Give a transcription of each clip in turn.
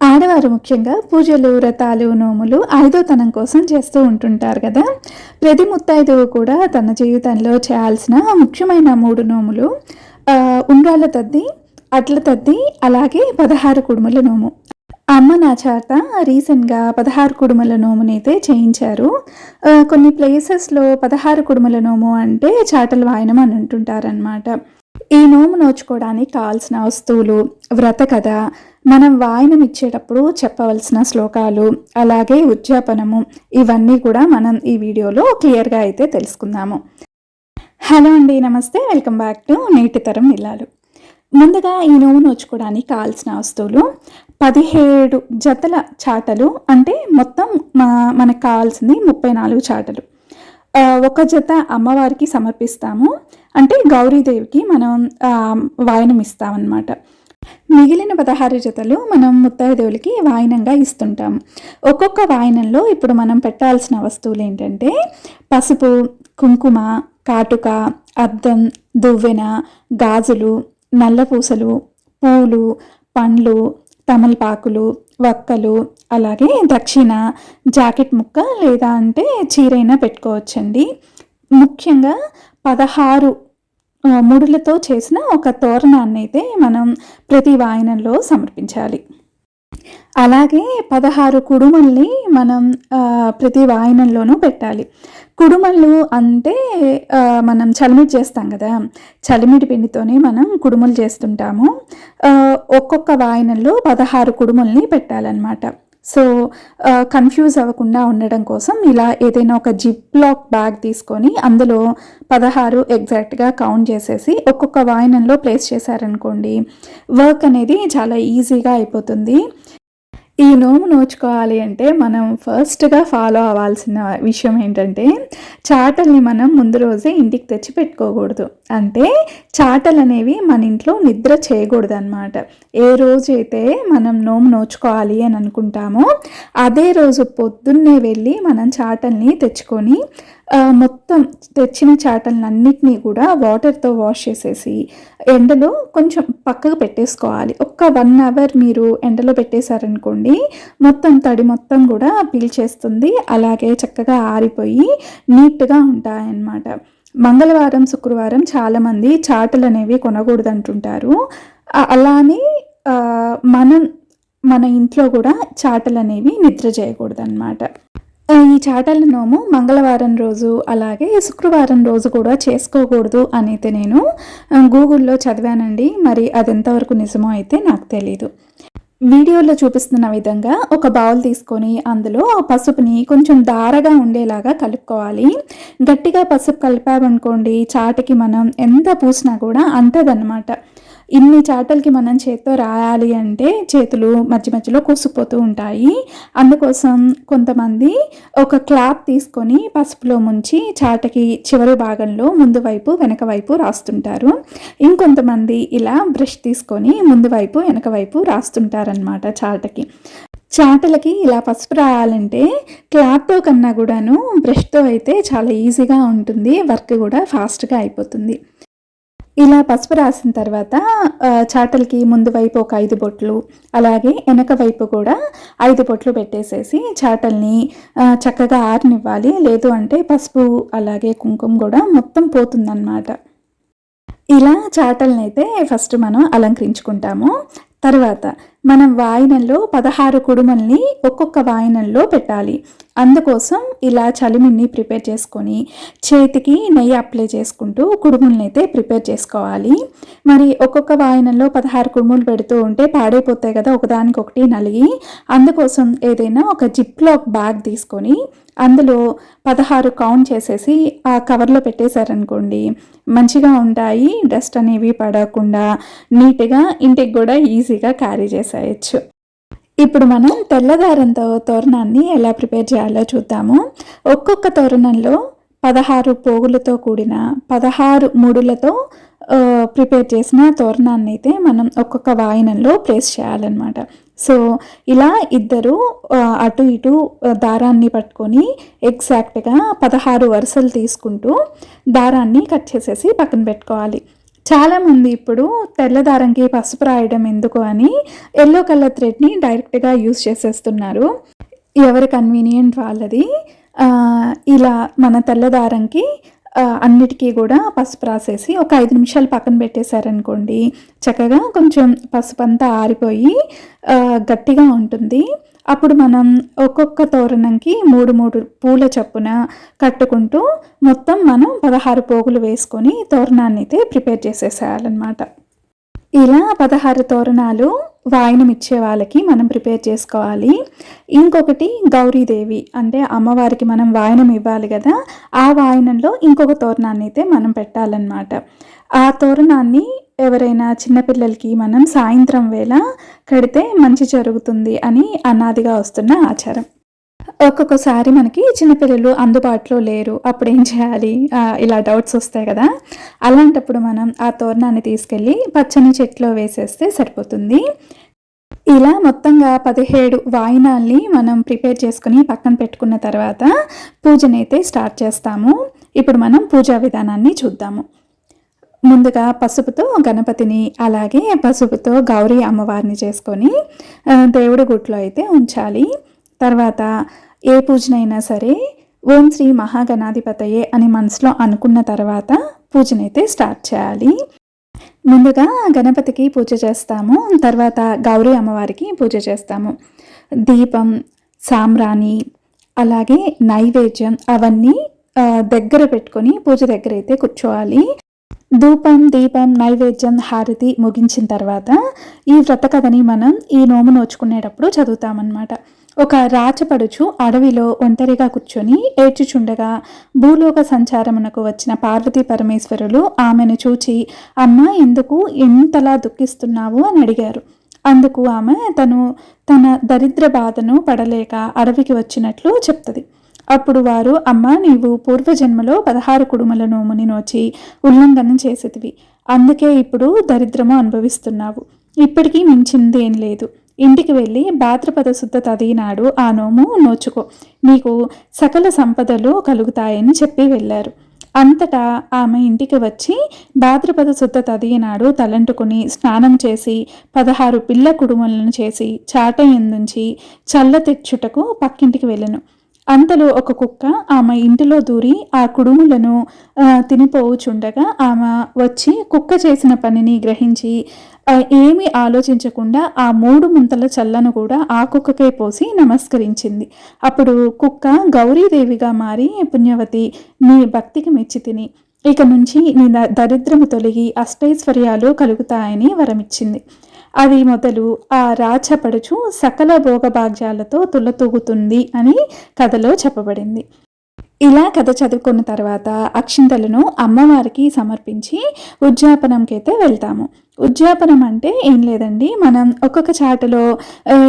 ఆడవారు ముఖ్యంగా పూజలు వ్రతాలు నోములు ఐదోతనం కోసం చేస్తూ ఉంటుంటారు కదా. ప్రతి ముత్తైదువు కూడా తన జీవితంలో చేయాల్సిన ముఖ్యమైన మూడు నోములు ఆ, ఉండ్రాళ్ళ తద్ది అట్ల తద్ది అలాగే పదహారు కుడుముల నోము. అమ్మ నా చేత రీసెంట్గా పదహారు కుడుముల నోమునైతే చేయించారు. కొన్ని ప్లేసెస్లో పదహారు కుడుముల నోము అంటే చాటలు వాయనం అని అంటుంటారనమాట ఈ నోము నోచుకోవడానికి కావాల్సిన వస్తువులు వ్రత కథ మనం వాయనం ఇచ్చేటప్పుడు చెప్పవలసిన శ్లోకాలు అలాగే ఉద్యాపనము ఇవన్నీ కూడా మనం ఈ వీడియోలో క్లియర్గా అయితే తెలుసుకుందాము. హలో అండి నమస్తే వెల్కమ్ బ్యాక్ టు నేటి తరం ఇల్లాలు. ముందుగా ఈ నోము నోచుకోవడానికి కావాల్సిన వస్తువులు పదిహేడు జతల చాటలు అంటే మొత్తం మా- మనకు కావాల్సింది ముప్పై నాలుగు చాటలు. ఒక జత అమ్మవారికి సమర్పిస్తాము. అంటే గౌరీదేవికి మనం వాయనం ఇస్తామన్నమాట. మిగిలిన పదహారు జతలు మనం ముత్తైదేవులకి వాయనంగా ఇస్తుంటాము ఒక్కొక్క వాయనంలో ఇప్పుడు మనం పెట్టాల్సిన వస్తువులు ఏంటంటే పసుపు కుంకుమ కాటుక అద్దం దువ్వెన గాజులు నల్లపూసలు పూలు పండ్లు తమలపాకులు వక్కలు అలాగే దక్షిణ జాకెట్ ముక్క లేదా అంటే చీరైనా పెట్టుకోవచ్చండి. ముఖ్యంగా పదహారు ముడులతో చేసిన ఒక తోరణాన్ని అయితే మనం ప్రతి వాయనంలో సమర్పించాలి. అలాగే పదహారు కుడుమల్ని మనం ప్రతి వాయనంలోనూ పెట్టాలి. కుడుమలు అంటే మనం చలిమిడి చేస్తాం కదా చలిమిడి పిండితోనే మనం కుడుములు చేస్తుంటాము. ఒక్కొక్క వాయనంలో పదహారు కుడుముల్ని పెట్టాలన్నమాట. సో కన్ఫ్యూజ్ అవ్వకుండా ఉండడం కోసం ఇలా ఏదైనా ఒక జిప్ లాక్ బ్యాగ్ తీసుకొని అందులో పదహారు ఎగ్జాక్ట్గా కౌంట్ చేసేసి ఒక్కొక్క వాయనంలో ప్లేస్ చేశారనుకోండి వర్క్ అనేది చాలా ఈజీగా అయిపోతుంది. ఈ నోము నోచుకోవాలి అంటే మనం ఫస్ట్గా ఫాలో అవ్వాల్సిన విషయం ఏంటంటే చాటల్ని మనం ముందు రోజే ఇంటికి తెచ్చి పెట్టుకోకూడదు. అంటే చాటలు అనేవి మన ఇంట్లో నిద్ర చేయకూడదు అనమాట ఏ రోజైతే మనం నోము నోచుకోవాలి అని అనుకుంటామో అదే రోజు పొద్దున్నే వెళ్ళి మనం చాటల్ని తెచ్చుకొని మొత్తం తెచ్చిన చాటలన్నిటినీ కూడా వాటర్తో వాష్ చేసేసి ఎండలో కొంచెం పక్కకు పెట్టేసుకోవాలి. ఒక్క వన్ అవర్ మీరు ఎండలో పెట్టేశారనుకోండి మొత్తం తడి మొత్తం కూడా పీల్చేస్తుంది. అలాగే చక్కగా ఆరిపోయి నీట్గా ఉంటాయన్నమాట. మంగళవారం శుక్రవారం చాలామంది చాటలు అనేవి కొనకూడదు అంటుంటారు అలానే మనం మన ఇంట్లో కూడా చాటలు అనేవి నిద్ర చేయకూడదు అనమాట ఈ చాటల నోము మంగళవారం రోజు అలాగే శుక్రవారం రోజు కూడా చేసుకోకూడదు అనేది నేను గూగుల్లో చదివానండి. మరి అది ఎంతవరకు నిజమో అయితే నాకు తెలీదు. వీడియోలో చూపిస్తున్న విధంగా ఒక బౌల్ తీసుకొని అందులో ఆ పసుపుని కొంచెం దారగా ఉండేలాగా కలుపుకోవాలి. గట్టిగా పసుపు కలిపామనుకోండి చాటకి మనం ఎంత పూసినా కూడా అంతదన్నమాట. ఇన్ని చాటలకి మనం చేత్తో రాయాలి అంటే చేతులు మధ్య మధ్యలో కూసుకుపోతూ ఉంటాయి. అందుకోసం కొంతమంది ఒక క్లాత్ తీసుకొని పసుపులో ముంచి చాటకి చివరి భాగంలో ముందు వైపు వెనక వైపు రాస్తుంటారు. ఇంకొంతమంది ఇలా బ్రష్ తీసుకొని ముందు వైపు వెనక వైపు రాస్తుంటారనమాట చాటకి. చాటలకి ఇలా పసుపు రాయాలంటే క్లాత్తో కన్నా కూడాను బ్రష్తో అయితే చాలా ఈజీగా ఉంటుంది. వర్క్ కూడా ఫాస్ట్గా అయిపోతుంది. ఇలా పసుపు రాసిన తర్వాత చాటలకి ముందు వైపు ఒక ఐదు బొట్లు అలాగే వెనక వైపు కూడా ఐదు బొట్లు పెట్టేసేసి చాటల్ని చక్కగా ఆరనివ్వాలి. లేదు అంటే పసుపు అలాగే కుంకుమ కూడా మొత్తం పోతుందన్నమాట. ఇలా చాటల్ని అయితే ఫస్ట్ మనం అలంకరించుకుంటాము. తర్వాత మనం వాయినంలో పదహారు కుడుమల్ని ఒక్కొక్క వాయినంలో పెట్టాలి. అందుకోసం ఇలా చలిమిని ప్రిపేర్ చేసుకొని చేతికి నెయ్యి అప్లై చేసుకుంటూ కుడుముల్ని అయితే ప్రిపేర్ చేసుకోవాలి. మరి ఒక్కొక్క వాయనంలో పదహారు కుడుములు పెడుతూ ఉంటే పాడైపోతాయి కదా ఒకదానికొకటి నలిగి. అందుకోసం ఏదైనా ఒక జిప్ లాక్ బ్యాగ్ తీసుకొని అందులో పదహారు కౌంట్ చేసేసి ఆ కవర్లో పెట్టేశారనుకోండి మంచిగా ఉంటాయి డస్ట్ అనేవి పడకుండా నీట్గా ఇంటికి కూడా ఈజీగా క్యారీ చేసేయచ్చు. ఇప్పుడు మనం తెల్లదారంతో తోరణాన్ని ఎలా ప్రిపేర్ చేయాలో చూద్దాము. ఒక్కొక్క తోరణంలో పదహారు పోగులతో కూడిన పదహారు ముడులతో ప్రిపేర్ చేసిన తోరణాన్ని అయితే మనం ఒక్కొక్క వాయినంలో ప్లేస్ చేయాలన్నమాట. సో ఇలా ఇద్దరు అటు ఇటు దారాన్ని పట్టుకొని ఎగ్జాక్ట్గా పదహారు వరుసలు తీసుకుంటూ దారాన్ని కట్ చేసేసి పక్కన పెట్టుకోవాలి. చాలామంది ఇప్పుడు తెల్లదారంకి పసుపు రాయడం ఎందుకు అని ఎల్లో కలర్ థ్రెడ్ని డైరెక్ట్గా యూస్ చేసేస్తున్నారు. ఎవరి కన్వీనియంట్ వాళ్ళది? ఇలా మన తెల్లదారంకి అన్నిటికీ కూడా పసుపు రాసేసి ఒక ఐదు నిమిషాలు పక్కన పెట్టేశారనుకోండి చక్కగా కొంచెం పసుపు అంతా ఆరిపోయి గట్టిగా ఉంటుంది. అప్పుడు మనం ఒక్కొక్క తోరణంకి మూడు మూడు పూల చప్పున కట్టుకుంటూ మొత్తం మనం పదహారు పోగులు వేసుకొని తోరణాన్ని అయితే ప్రిపేర్ చేసేసేయాలన్నమాట. ఇలా పదహారు తోరణాలు వాయినం ఇచ్చే వాళ్ళకి మనం ప్రిపేర్ చేసుకోవాలి. ఇంకొకటి గౌరీదేవి అంటే అమ్మవారికి మనం వాయనం ఇవ్వాలి కదా ఆ వాయనంలో ఇంకొక తోరణాన్ని అయితే మనం పెట్టాలన్నమాట. ఆ తోరణాన్ని ఎవరైనా చిన్నపిల్లలకి మనం సాయంత్రం వేళ కడితే మంచి జరుగుతుంది అని అనాదిగా వస్తున్న ఆచారం. ఒక్కొక్కసారి మనకి చిన్నపిల్లలు అందుబాటులో లేరు అప్పుడు ఏం చేయాలి ఇలా డౌట్స్ వస్తాయి కదా. అలాంటప్పుడు మనం ఆ తోరణాన్ని తీసుకెళ్ళి పచ్చని చెట్లో వేసేస్తే సరిపోతుంది. ఇలా మొత్తంగా పదిహేడు వాయినాల్ని మనం ప్రిపేర్ చేసుకుని పక్కన పెట్టుకున్న తర్వాత పూజనైతే స్టార్ట్ చేస్తాము. ఇప్పుడు మనం పూజా విధానాన్ని చూద్దాము. ముందుగా పసుపుతో గణపతిని అలాగే పసుపుతో గౌరీ అమ్మవారిని చేసుకొని దేవుడి గుట్లో అయితే ఉంచాలి. తర్వాత ఏ పూజనైనా సరే ఓం శ్రీ మహాగణాధిపతయే అని మనసులో అనుకున్న తర్వాత పూజనైతే స్టార్ట్ చేయాలి. ముందుగా గణపతికి పూజ చేస్తాము తర్వాత గౌరీ అమ్మవారికి పూజ చేస్తాము. దీపం సాంబ్రాణి అలాగే నైవేద్యం అవన్నీ దగ్గర పెట్టుకొని పూజ దగ్గర అయితే కూర్చోవాలి. ధూపం దీపం నైవేద్యం హారతి ముగించిన తర్వాత ఈ వ్రత కథని మనం ఈ నోము నోచుకునేటప్పుడు చదువుతామన్నమాట. ఒక రాచపడుచు అడవిలో ఒంటరిగా కూర్చొని ఏడ్చుచుండగా భూలోక సంచారమునకు వచ్చిన పార్వతీ పరమేశ్వరులు ఆమెను చూచి అమ్మ ఎందుకు ఎంతలా దుఃఖిస్తున్నావు? అని అడిగారు. అందుకు ఆమె తను తన దరిద్ర బాధను పడలేక అడవికి వచ్చినట్లు చెప్తుంది. అప్పుడు వారు అమ్మ నీవు పూర్వజన్మలో పదహారు కుడుమల నోముని నోచి ఉల్లంఘనం చేసేదివి అందుకే ఇప్పుడు దరిద్రము అనుభవిస్తున్నావు. ఇప్పటికీ మించింది ఏం లేదు. ఇంటికి వెళ్ళి భాద్రపద శుద్ధ తదినాడు ఆ నోము నోచుకో. నీకు సకల సంపదలు కలుగుతాయని చెప్పి వెళ్ళారు. అంతటా ఆమె ఇంటికి వచ్చి భాద్రపద శుద్ధ తదియనాడు తలంటుకుని స్నానం చేసి పదహారు పిల్ల కుడుములను చేసి చాట ఎందుంచి చల్ల తెచ్చుటకు పక్కింటికి వెళ్ళను. అంతలో ఒక కుక్క ఆమె ఇంటిలో దూరి ఆ కుడుములను తినిపోవుచుండగా ఆమె వచ్చి కుక్క చేసిన పనిని గ్రహించి ఏమి ఆలోచించకుండా ఆ మూడు ముంతల చల్లను కూడా ఆ కుక్కకే పోసి నమస్కరించింది. అప్పుడు కుక్క గౌరీదేవిగా మారి పుణ్యవతి నీ భక్తికి మెచ్చి తిని. ఇక నుంచి నీ దరిద్రము తొలగి అష్టైశ్వర్యాలు కలుగుతాయని వరమిచ్చింది. అది మొదలు ఆ రాచపడుచు సకల భోగభాగ్యాలతో తులతూగుతుంది అని కథలో చెప్పబడింది. ఇలా కథ చదువుకున్న తర్వాత అక్షింతలను అమ్మవారికి సమర్పించి ఉద్యాపనంకైతే వెళ్తాము. ఉద్యాపనం అంటే ఏం లేదండి. మనం ఒక్కొక్క చాటలో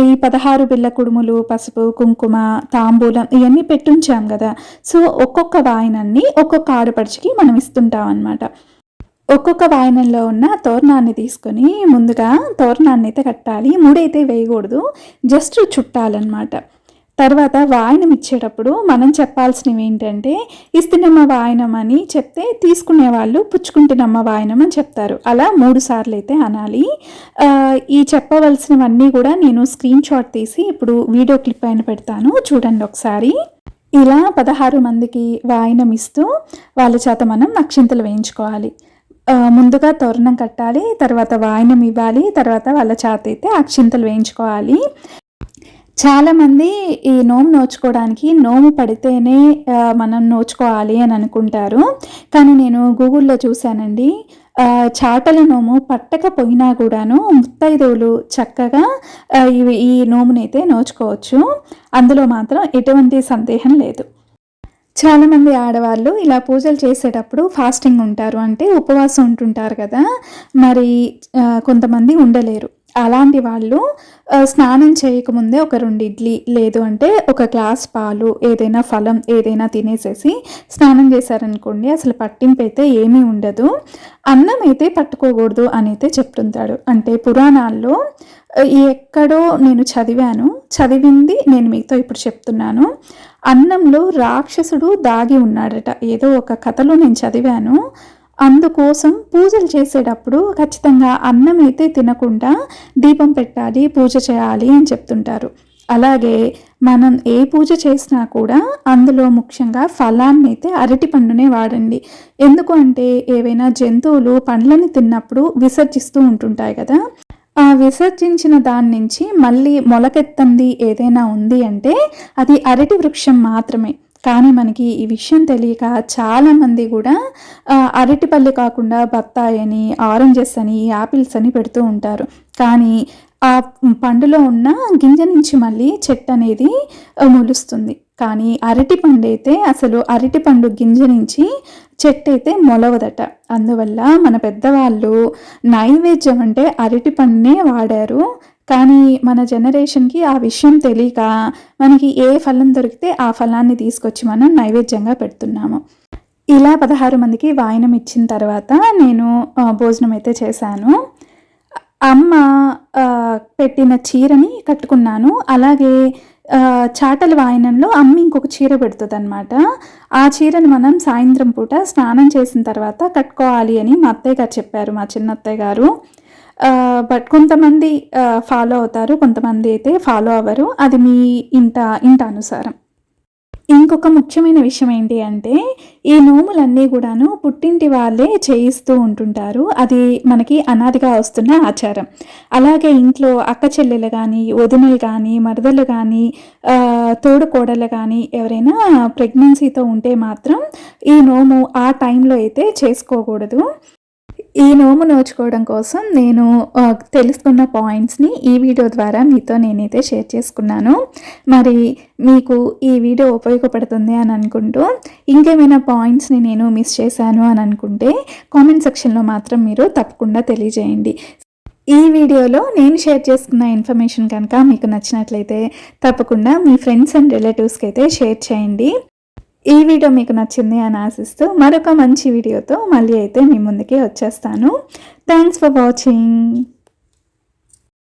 ఈ పదహారు బిళ్ళ కుడుములు పసుపు కుంకుమ తాంబూలం ఇవన్నీ పెట్టుంచాం కదా. సో ఒక్కొక్క వాయినాన్ని ఒక్కొక్క ఆడపడిచికి మనం ఇస్తుంటాం అనమాట ఒక్కొక్క వాయనంలో ఉన్న తోరణాన్ని తీసుకొని ముందుగా తోరణాన్ని అయితే కట్టాలి. మూడైతే వేయకూడదు. జస్ట్ చుట్టాలన్నమాట. తర్వాత వాయనం ఇచ్చేటప్పుడు మనం చెప్పాల్సినవి ఏంటంటే ఇస్తున్నమ్మ వాయనం అని చెప్తే తీసుకునే వాళ్ళు పుచ్చుకుంటున్నమ్మ వాయనం అని చెప్తారు. అలా మూడు సార్లు అయితే అనాలి ఈ చెప్పవలసినవన్నీ కూడా నేను స్క్రీన్ షాట్ తీసి ఇప్పుడు వీడియో క్లిప్ అయిన పెడతాను. చూడండి ఒకసారి. ఇలా పదహారు మందికి వాయనం ఇస్తూ వాళ్ళ చేత మనం నక్షింతలు వేయించుకోవాలి. ముందుగా తోరణం కట్టాలి తర్వాత వాయనం ఇవ్వాలి తర్వాత వాళ్ళ చేత అయితే అక్షింతలు వేయించుకోవాలి. చాలామంది ఈ నోము నోచుకోవడానికి నోము పడితేనే మనం నోచుకోవాలి అని అనుకుంటారు. కానీ నేను గూగుల్లో చూశానండి చాటల నోము పట్టకపోయినా కూడాను ముత్తైదువులు చక్కగా ఈ నోమునైతే నోచుకోవచ్చు. అందులో మాత్రం ఎటువంటి సందేహం లేదు. చాలామంది ఆడవాళ్ళు ఇలా పూజలు చేసేటప్పుడు ఫాస్టింగ్ ఉంటారు. అంటే ఉపవాసం ఉంటుంటారు కదా. మరి కొంతమంది ఉండలేరు. అలాంటి వాళ్ళు స్నానం చేయకముందే ఒక రెండు ఇడ్లీ లేదు అంటే ఒక గ్లాస్ పాలు ఏదైనా ఫలం ఏదైనా తినేసేసి స్నానం చేశారనుకోండి అసలు పట్టింపు అయితే ఏమీ ఉండదు. అన్నం అయితే పట్టుకోకూడదు అని అయితే చెప్తుంటాడు. అంటే పురాణాల్లో ఎక్కడో నేను చదివాను చదివింది నేను మీతో ఇప్పుడు చెప్తున్నాను. అన్నంలో రాక్షసుడు దాగి ఉన్నాడట. ఏదో ఒక కథలో నేను చదివాను. అందుకోసం పూజలు చేసేటప్పుడు ఖచ్చితంగా అన్నం అయితే తినకుండా దీపం పెట్టాలి పూజ చేయాలి అని చెప్తుంటారు. అలాగే మనం ఏ పూజ చేసినా కూడా అందులో ముఖ్యంగా ఫలాన్ని అయితే అరటి పండునే వాడండి. ఎందుకు అంటే ఏవైనా జంతువులు పండ్లని తిన్నప్పుడు విసర్జిస్తూ ఉంటుంటాయి కదా. ఆ విసర్జించిన దాని నుంచి మళ్ళీ మొలకెత్తంది ఏదైనా ఉంది అంటే అది అరటి వృక్షం మాత్రమే. కానీ మనకి ఈ విషయం తెలియక చాలామంది కూడా అరటిపల్లి కాకుండా బత్తాయి అని ఆరెంజెస్ అని యాపిల్స్ అని పెడుతూ ఉంటారు. కానీ ఆ పండులో ఉన్న గింజ నుంచి మళ్ళీ చెట్టు అనేది మొలుస్తుంది. కానీ అరటి పండు అయితే అసలు అరటి పండు గింజ నుంచి చెట్టు అయితే మొలవదట. అందువల్ల మన పెద్దవాళ్ళు నైవేద్యం అంటే అరటి పండునే వాడారు. కానీ మన జనరేషన్కి ఆ విషయం తెలియక మనకి ఏ ఫలం దొరికితే ఆ ఫలాన్ని తీసుకొచ్చి మనం నైవేద్యంగా పెడుతున్నాము. ఇలా పదహారు మందికి వాయనం ఇచ్చిన తర్వాత నేను భోజనం అయితే చేశాను. అమ్మ పెట్టిన చీరని కట్టుకున్నాను. అలాగే చాటల వాయనంలో అమ్మ ఇంకొక చీర పెడుతుంది అనమాట ఆ చీరను మనం సాయంత్రం పూట స్నానం చేసిన తర్వాత కట్టుకోవాలి అని మా అత్తయ్య గారు చెప్పారు మా చిన్న అత్తయ్య గారు. బట్ కొంతమంది ఫాలో అవుతారు కొంతమంది అయితే ఫాలో అవ్వరు. అది మీ ఇంట ఇంట అనుసారం. ఇంకొక ముఖ్యమైన విషయం ఏంటి అంటే ఈ నోములన్నీ కూడాను పుట్టింటి వాళ్ళే చేయిస్తూ ఉంటుంటారు. అది మనకి అనాదిగా వస్తున్న ఆచారం. అలాగే ఇంట్లో అక్క చెల్లెలు కానీ వదినలు కానీ మరదలు కానీ తోడుకోడలు కానీ ఎవరైనా ప్రెగ్నెన్సీతో ఉంటే మాత్రం ఈ నోము ఆ టైంలో అయితే చేసుకోకూడదు. ఈ నోము నోచుకోవడం కోసం నేను తెలుసుకున్న పాయింట్స్ని ఈ వీడియో ద్వారా మీతో నేనైతే షేర్ చేసుకున్నాను. మరి మీకు ఈ వీడియో ఉపయోగపడుతుంది అని అనుకుంటూ ఇంకేమైనా పాయింట్స్ని నేను మిస్ చేశాను అని అనుకుంటే కామెంట్ సెక్షన్లో మాత్రం మీరు తప్పకుండా తెలియజేయండి. ఈ వీడియోలో నేను షేర్ చేసుకున్న ఇన్ఫర్మేషన్ కనుక మీకు నచ్చినట్లయితే తప్పకుండా మీ ఫ్రెండ్స్ అండ్ రిలేటివ్స్కి అయితే షేర్ చేయండి. ఈ వీడియో మీకు నచ్చింది అని ఆశిస్తూ మరొక మంచి వీడియోతో మళ్ళీ అయితే మీ ముందుకే వచ్చేస్తాను. Thanks for watching